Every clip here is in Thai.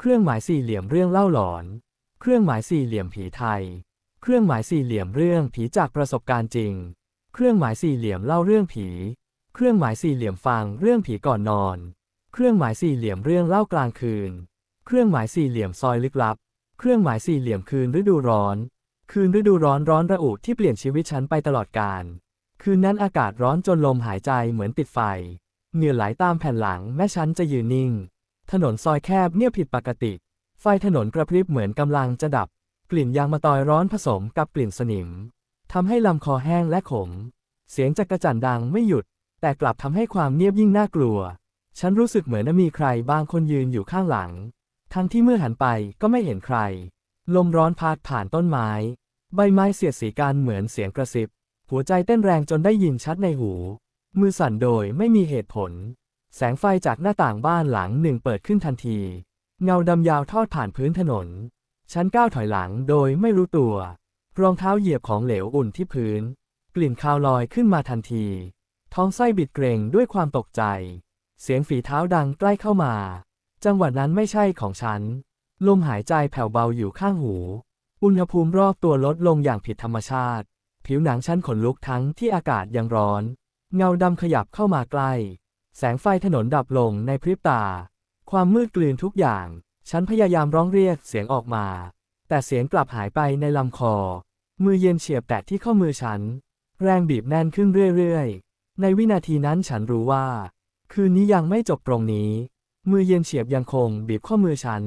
เครื่องหมายสี่เหลี่ยมเรื่องเล่าหลอน เครื่องหมายสี่เหลี่ยมผีไทย เครื่องหมายสี่เหลี่ยมเรื่องผีจากประสบการณ์จริง เครื่องหมายสี่เหลี่ยมเล่าเรื่องผี เครื่องหมายสี่เหลี่ยมฟังเรื่องผีก่อนนอน เครื่องหมายสี่เหลี่ยมเรื่องเล่ากลางคืน เครื่องหมายสี่เหลี่ยมซอยลึกลับ เครื่องหมายสี่เหลี่ยมคืนฤดูร้อน คืนฤดูร้อนร้อนระอุที่เปลี่ยนชีวิตฉันไปตลอดกาล คืนนั้นอากาศร้อนจนลมหายใจเหมือนติดไฟ เหงื่อไหลตามแผ่นหลังแม่ฉันจะยืนนิ่ง ถนนซอยแคบเงียบผิดปกติ ไฟถนนกระพริบเหมือนกำลังจะดับ กลิ่นยางมะตอยร้อนผสมกับกลิ่นสนิมทำให้ลำคอแห้งและขม เสียงจักระจั่นดังไม่หยุด แต่กลับทำให้ความเงียบยิ่งน่ากลัว ฉันรู้สึกเหมือนมีใครบางคนยืนอยู่ข้างหลัง ทั้งที่เมื่อหันไปก็ไม่เห็นใคร ลมร้อนพัดผ่านต้นไม้ ใบไม้เสียดสีกันเหมือนเสียงกระซิบ หัวใจเต้นแรงจนได้ยินชัดในหู มือสั่นโดยไม่มีเหตุผล แสงไฟจากหน้าต่างบ้านหลังหนึ่งเปิดขึ้นทันที เงาดำยาวทอดผ่านพื้นถนน ฉันก้าวถอยหลังโดยไม่รู้ตัว รองเท้าเหยียบของเหลวอุ่นที่พื้น กลิ่นคาวลอยขึ้นมาทันที ท้องไส้บิดเกรงด้วยความตกใจ เสียงฝีเท้าดังใกล้เข้ามา จังหวะนั้นไม่ใช่ของฉัน ลมหายใจแผ่วเบาอยู่ข้างหู อุณหภูมิรอบตัวลดลงอย่างผิดธรรมชาติ ผิวหนังฉันขนลุกทั้งที่อากาศยังร้อน เงาดำขยับเข้ามาใกล้ แสงไฟถนนดับลงในพริบตา ความมืดกลืนทุกอย่าง ฉันพยายามร้องเรียกเสียงออกมา แต่เสียงกลับหายไปในลำคอ มือเย็นเฉียบแตะที่ข้อมือฉัน แรงบีบแน่นขึ้นเรื่อยๆ ในวินาทีนั้นฉันรู้ว่า คืนนี้ยังไม่จบตรงนี้ มือเย็นเฉียบยังคงบีบข้อมือฉัน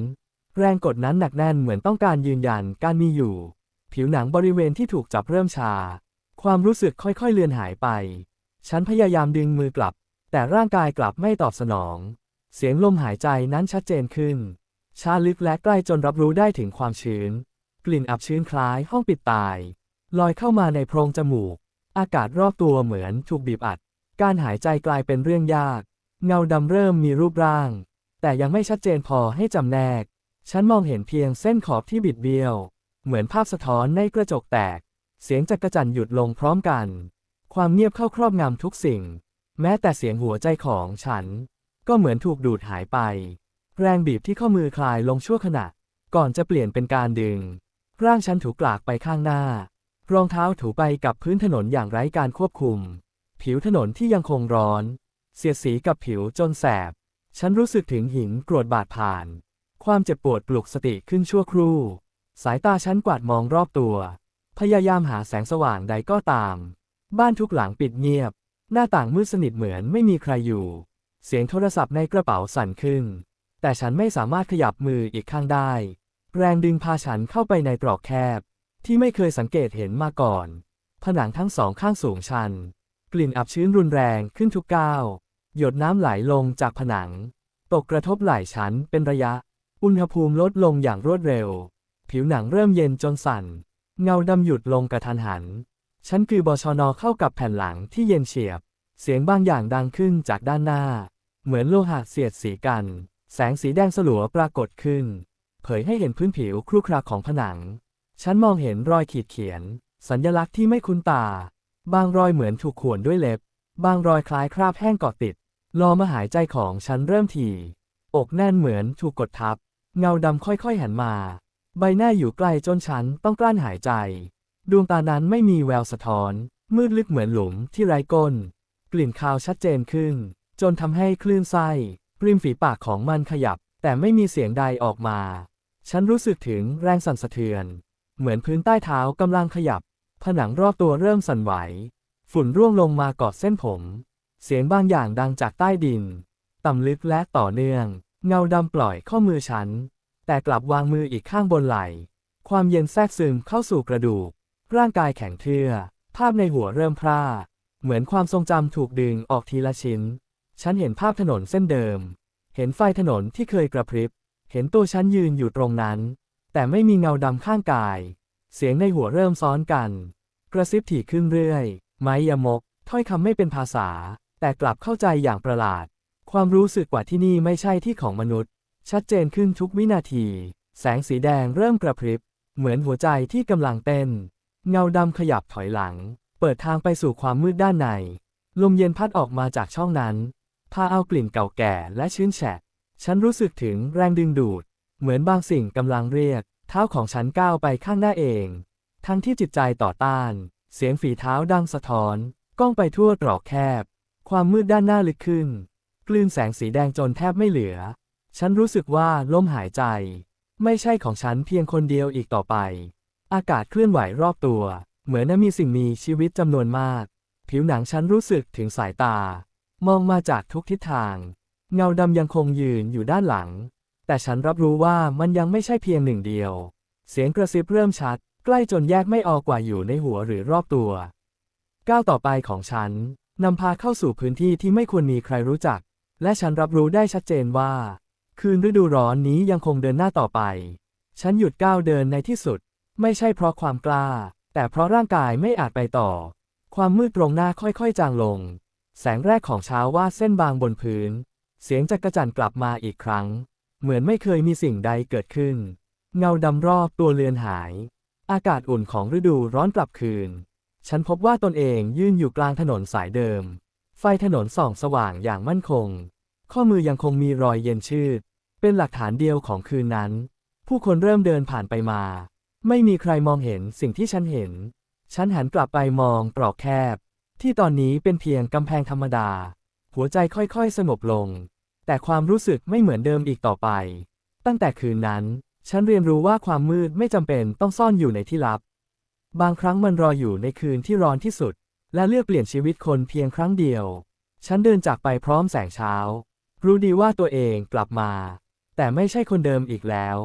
แรงกดนั้นหนักแน่นเหมือนต้องการยืนยันการมีอยู่ ผิวหนังบริเวณที่ถูกจับเริ่มชา ความรู้สึกค่อยๆเลือนหายไป ฉันพยายามดึงมือกลับ แต่ร่างกายกลับไม่ตอบสนอง เสียงลมหายใจนั้นชัดเจนขึ้นชาลึกและใกล้จนรับรู้ได้ถึงความชื้น กลิ่นอับชื้นคล้ายห้องปิดตาย ลอยเข้ามาในโพรงจมูก อากาศรอบตัวเหมือนถูกบีบอัด การหายใจกลายเป็นเรื่องยาก เงาดำเริ่มมีรูปร่าง แต่ยังไม่ชัดเจนพอให้จำแนก ฉันมองเห็นเพียงเส้นขอบที่บิดเบี้ยว เหมือนภาพสะท้อนในกระจกแตก เสียงจักรจันหยุดลงพร้อมกัน ความเงียบเข้าครอบงำทุกสิ่ง แม้แต่เสียงหัวใจของฉัน ก็เหมือนถูกดูดหายไป แรงบีบที่ข้อมือคลายลงชั่วขณะ ก่อนจะเปลี่ยนเป็นการดึง ร่างฉันถูกกลากไปข้างหน้า รองเท้าถูไปกับพื้นถนนอย่างไร้การควบคุม ผิวถนนที่ยังคงร้อน เสียดสีกับผิวจนแสบ ฉันรู้สึกถึงหินกรวดบาดผ่าน ความเจ็บปวดปลุกสติขึ้นชั่วครู่ สายตาฉันกวาดมองรอบตัว พยายามหาแสงสว่างใดก็ตาม บ้านทุกหลังปิดเงียบ หน้าต่างมืดสนิทเหมือนไม่มีใครอยู่ เสียงโทรศัพท์ในกระเป๋าสั่นขึ้น แต่ฉันไม่สามารถขยับมืออีกข้างได้ แรงดึงพาฉันเข้าไปในตรอกแคบ ที่ไม่เคยสังเกตเห็นมาก่อน ผนังทั้งสองข้างสูงชัน กลิ่นอับชื้นรุนแรงขึ้นทุกก้าว หยดน้ำไหลลงจากผนัง ตกกระทบไหล่ฉันเป็นระยะ อุณหภูมิลดลงอย่างรวดเร็ว ผิวหนังเริ่มเย็นจนสั่น เงาดำหยุดลงกระทันหัน ฉันคือบชนเข้ากับแผ่นหลังที่เย็นเฉียบ เสียงบางอย่างดังขึ้นจากด้านหน้า เหมือนโลหะเสียดสีกัน แสงสีแดงสลัวปรากฏขึ้น เผยให้เห็นพื้นผิวครุขระของผนัง ฉันมองเห็นรอยขีดเขียน สัญญลักษณ์ที่ไม่คุ้นตา บางรอยเหมือนถูกข่วนด้วยเล็บ บางรอยคล้ายคราบแห้งเกาะติดลมหายใจของฉันเริ่มถี่ อกแน่นเหมือนถูกกดทับ เงาดำค่อยๆหันมา ใบหน้าอยู่ใกลจนฉันต้องกลั้นหายใจ ดวงตานั้นไม่มีแววสะท้อน มืดลึกเหมือนหลุมที่ไร้ก้น กลิ่นคาวชัดเจนขึ้น จนทำให้คลื่นไส้ริมฝีปากของมันขยับ แต่ไม่มีเสียงใดออกมา ฉันรู้สึกถึงแรงสั่นสะเทือน เหมือนพื้นใต้เท้ากำลังขยับ ผนังรอบตัวเริ่มสั่นไหว ฝุ่นร่วงลงมากอดเส้นผม เสียงบางอย่างดังจากใต้ดิน ต่ำลึกและต่อเนื่อง เงาดำปล่อยข้อมือฉัน แต่กลับวางมืออีกข้างบนไหล่ ความเย็นแทรกซึมเข้าสู่กระดูก ร่างกายแข็งเทื่อ ภาพในหัวเริ่มพร่า เหมือนความทรงจำถูกดึงออกทีละชิ้น ฉันเห็นภาพถนนเส้นเดิม เห็นไฟถนนที่เคยกระพริบ เห็นตัวฉันยืนอยู่ตรงนั้น แต่ไม่มีเงาดำข้างกาย เสียงในหัวเริ่มซ้อนกัน กระซิบถี่ขึ้นเรื่อย ไม้ยมก ถ้อยคำไม่เป็นภาษา แต่กลับเข้าใจอย่างประหลาด ความรู้สึกว่าที่นี่ไม่ใช่ที่ของมนุษย์ ชัดเจนขึ้นทุกวินาที แสงสีแดงเริ่มกระพริบ เหมือนหัวใจที่กำลังเต้น เงาดำขยับถอยหลัง เปิดทางไปสู่ความมืดด้านใน ลมเย็นพัดออกมาจากช่องนั้น พาเอากลิ่นเก่าแก่และชื้นแฉะ ฉันรู้สึกถึงแรงดึงดูด เหมือนบางสิ่งกำลังเรียก เท้าของฉันก้าวไปข้างหน้าเอง ทั้งที่จิตใจต่อต้าน เสียงฝีเท้าดังสะท้อน ก้องไปทั่วตรอกแคบ ความมืดด้านหน้าลึกขึ้น กลืนแสงสีแดงจนแทบไม่เหลือ ฉันรู้สึกว่าลมหายใจ ไม่ใช่ของฉันเพียงคนเดียวอีกต่อไป อากาศเคลื่อนไหวรอบตัว เหมือนมีสิ่งมีชีวิตจำนวนมาก ผิวหนังฉันรู้สึกถึงสายตา มองมาจากทุกทิศทาง เงาดำยังคงยืนอยู่ด้านหลัง แต่ฉันรับรู้ว่ามันยังไม่ใช่เพียงหนึ่งเดียว เสียงกระซิบเริ่มชัด ใกล้จนแยกไม่ออกว่าอยู่ในหัวหรือรอบตัว ก้าวต่อไปของฉันนำพาเข้าสู่พื้นที่ที่ไม่ควรมีใครรู้จัก และฉันรับรู้ได้ชัดเจนว่า คืนฤดูร้อนนี้ยังคงเดินหน้าต่อไป ฉันหยุดก้าวเดินในที่สุด ไม่ใช่เพราะความกล้า แต่เพราะร่างกายไม่อาจไปต่อ ความมืดตรงหน้าค่อยๆ จางลง แสงแรกของเช้าวาดเส้นบางบนพื้น เสียงจักระจันกลับมาอีกครั้ง เหมือนไม่เคยมีสิ่งใดเกิดขึ้น เงาดำรอบตัวเลือนหาย อากาศอุ่นของฤดูร้อนกลับคืน ฉันพบว่าตนเองยืนอยู่กลางถนนสายเดิม ไฟถนนส่องสว่างอย่างมั่นคง ข้อมือยังคงมีรอยเย็นชืด เป็นหลักฐานเดียวของคืนนั้น ผู้คนเริ่มเดินผ่านไปมา ไม่มีใครมองเห็นสิ่งที่ฉันเห็น ฉันหันกลับไปมองตรอกแคบ ที่ตอนนี้เป็นเพียงกำแพงธรรมดา หัวใจค่อยๆ สงบลง แต่ความรู้สึกไม่เหมือนเดิมอีกต่อไป ตั้งแต่คืนนั้น ฉันเรียนรู้ว่าความมืดไม่จำเป็นต้องซ่อนอยู่ในที่ลับ บางครั้งมันรออยู่ในคืนที่ร้อนที่สุด และเลือกเปลี่ยนชีวิตคนเพียงครั้งเดียว ฉันเดินจากไปพร้อมแสงเช้า รู้ดีว่าตัวเองกลับมา แต่ไม่ใช่คนเดิมอีกแล้ว